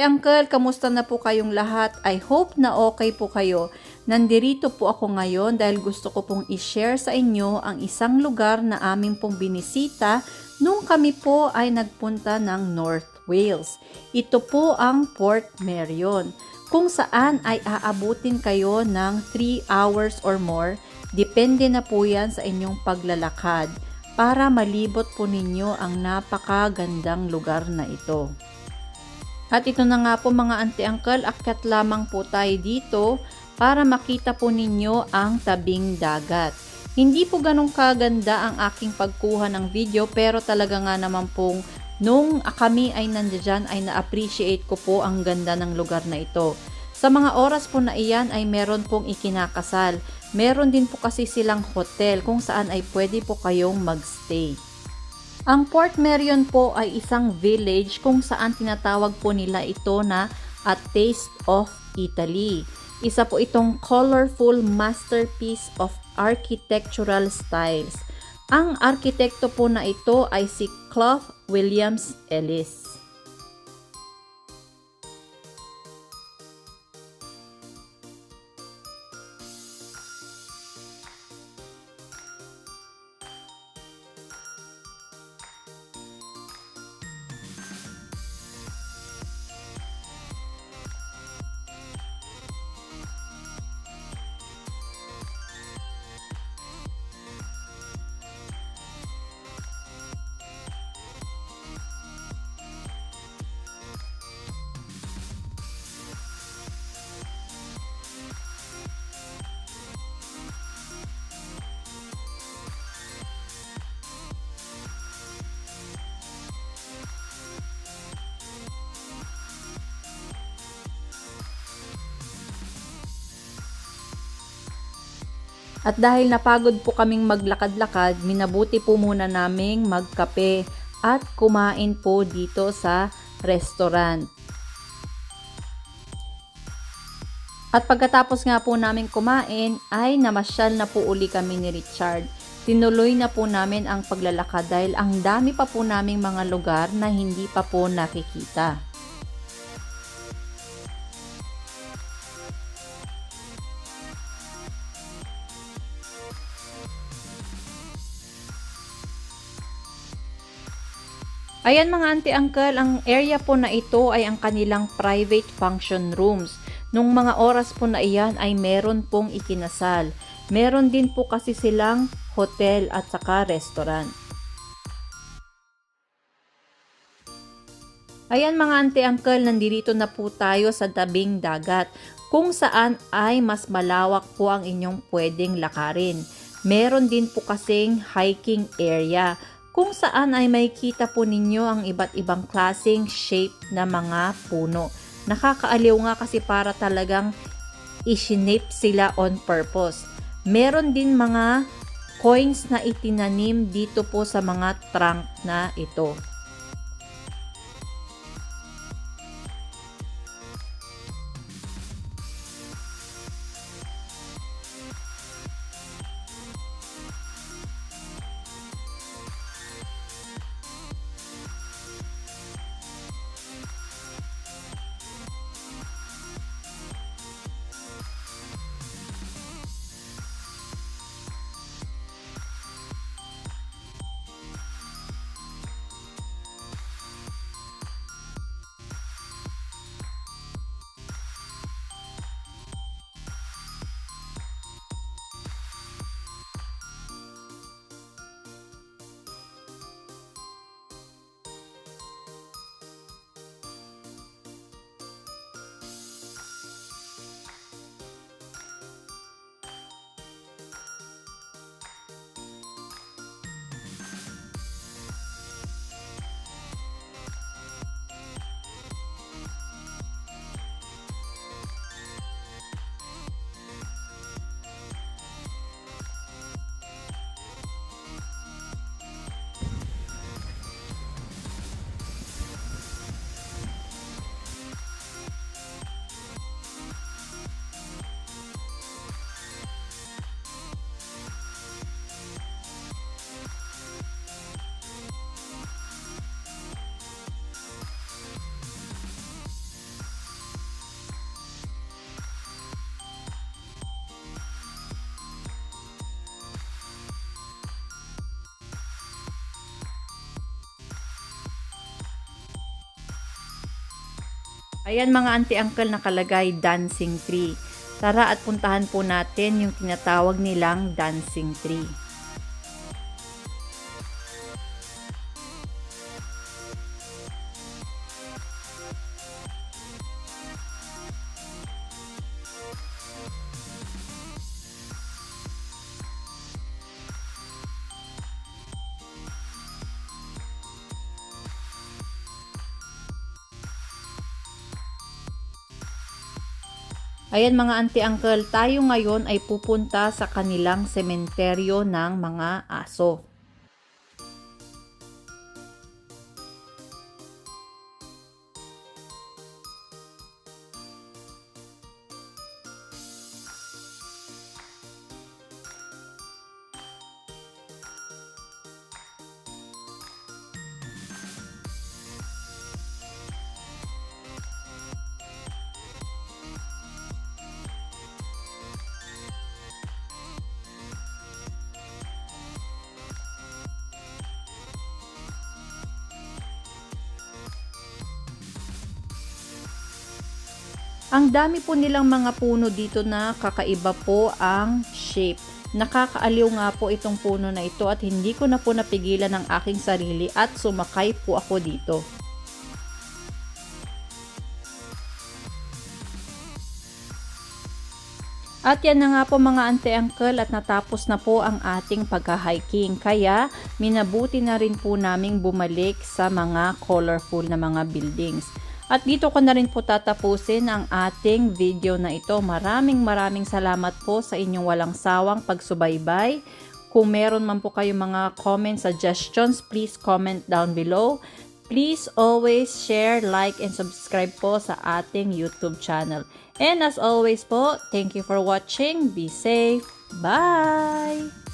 uncle, kamusta na po kayong lahat? I hope na okay po kayo. Nandirito po ako ngayon dahil gusto ko pong i-share sa inyo ang isang lugar na aming pong binisita nung kami po ay nagpunta ng North Wales. Ito po ang Port Merion, kung saan ay aabutin kayo ng 3 hours or more. Depende na po yan sa inyong paglalakad para malibot po ninyo ang napakagandang lugar na ito. At ito na nga po mga auntie-uncle, akyat lamang po tayo dito para makita po ninyo ang tabing dagat. Hindi po ganong kaganda ang aking pagkuha ng video pero talaga nga naman pong nung kami ay nandiyan ay na-appreciate ko po ang ganda ng lugar na ito. Sa mga oras po na iyan ay meron pong ikinakasal. Meron din po kasi silang hotel kung saan ay pwede po kayong magstay. Ang Port Merion po ay isang village kung saan tinatawag po nila ito na A Taste of Italy. Isa po itong colorful masterpiece of architectural styles. Ang arkitekto po na ito ay si Clough Williams Ellis. At dahil napagod po kaming maglakad-lakad, minabuti po muna naming magkape at kumain po dito sa restaurant. At pagkatapos nga po namin kumain, ay namasyal na po uli kami ni Richard. Tinuloy na po namin ang paglalakad dahil ang dami pa po naming mga lugar na hindi pa po nakikita. Ayan mga auntie-uncle, ang area po na ito ay ang kanilang private function rooms. Nung mga oras po na iyan ay meron pong ikinasal. Meron din po kasi silang hotel at saka restaurant. Ayan mga auntie-uncle, nandito na po tayo sa tabing dagat kung saan ay mas malawak po ang inyong pwedeng lakarin. Meron din po kasing hiking area kung saan ay makikita po ninyo ang iba't ibang klaseng shape na mga puno. Nakakaaliw nga kasi para talagang isinape sila on purpose. Meron din mga coins na itinanim dito po sa mga trunk na ito. Ayan mga auntie-uncle nakalagay dancing tree. Tara at puntahan po natin yung tinatawag nilang dancing tree. Ayan mga auntie-uncle, tayo ngayon ay pupunta sa kanilang sementeryo ng mga aso. Ang dami po nilang mga puno dito na kakaiba po ang shape. Nakakaaliw nga po itong puno na ito at hindi ko na po napigilan ang aking sarili at sumakay po ako dito. At yan na nga po mga ante-uncle at natapos na po ang ating pagka-hiking. Kaya minabuti na rin po naming bumalik sa mga colorful na mga buildings. At dito ko na rin po tatapusin ang ating video na ito. Maraming maraming salamat po sa inyong walang sawang pagsubaybay. Kung meron man po kayong mga comment suggestions, please comment down below. Please always share, like, and subscribe po sa ating YouTube channel. And as always po, thank you for watching. Be safe. Bye!